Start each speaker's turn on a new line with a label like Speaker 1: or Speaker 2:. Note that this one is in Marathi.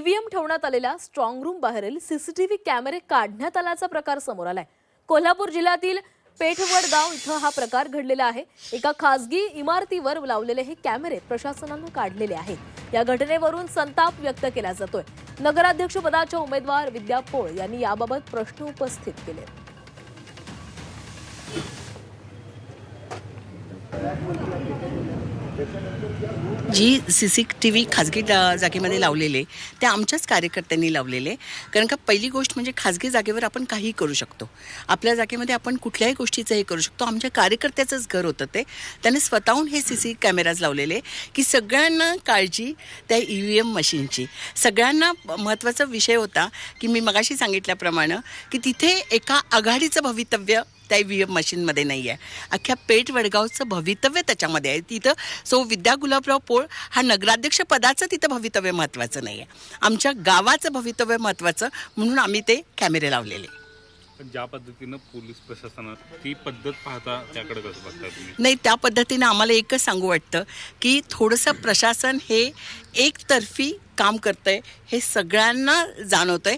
Speaker 1: ईव्हीएम ठेवण्यात आलेल्या स्ट्रॉंग रूम बाहेरील सीसीटीव्ही कॅमेरे काढण्यात आल्याचा प्रकार समोर आलाय. कोल्हापूर जिल्ह्यातील पेठवडगाव इथं हा प्रकार घडलेला आहे. एका खासगी इमारतीवर लावलेले हे कॅमेरे प्रशासनानं काढलेले आहेत. या घटनेवरून संताप व्यक्त केला जातोय. नगराध्यक्षपदाच्या उमेदवार विद्या पोळ यांनी याबाबत प्रश्न उपस्थित केले.
Speaker 2: G C C T V खाजगी जा- जागेमध्ये लावलेले ते आमच्याच कार्यकर्त्यांनी लावलेले. कारण का पहिली गोष्ट म्हणजे खाजगी जागेवर आपण काहीही करू शकतो. आपल्या जागेमध्ये आपण कुठल्याही गोष्टीचं हे करू शकतो. आमच्या कार्यकर्त्याचंच घर होतं ते. त्याने स्वतःहून हे सी सी कॅमेराज लावलेले की सगळ्यांना काळजी त्या ई व्ही एम मशीनची. सगळ्यांना महत्त्वाचा विषय होता की मी मगाशी सांगितल्याप्रमाणे की तिथे एका आघाडीचं भवितव्य त्या व्ही एम मशीनमध्ये नाही आहे. अख्ख्या पेठ वडगावचं भवितव्य त्याच्यामध्ये आहे. तिथं सो विद्या गुलाबराव पोळ हा नगराध्यक्ष पदाचं तिथं भवितव्य महत्त्वाचं नाही आहे. आमच्या गावाचं भवितव्य महत्त्वाचं म्हणून आम्ही ते कॅमेरे लावलेले.
Speaker 3: पण ज्या पद्धतीनं पोलीस प्रशासनात ती पद्धत पाहता त्याकडे कसं बघता तुम्ही?
Speaker 2: नाही त्या पद्धतीनं आम्हाला एकच सांगू वाटतं की थोडंसं प्रशासन हे एकतर्फी काम करतंय हे सगळ्यांना जाणवतंय.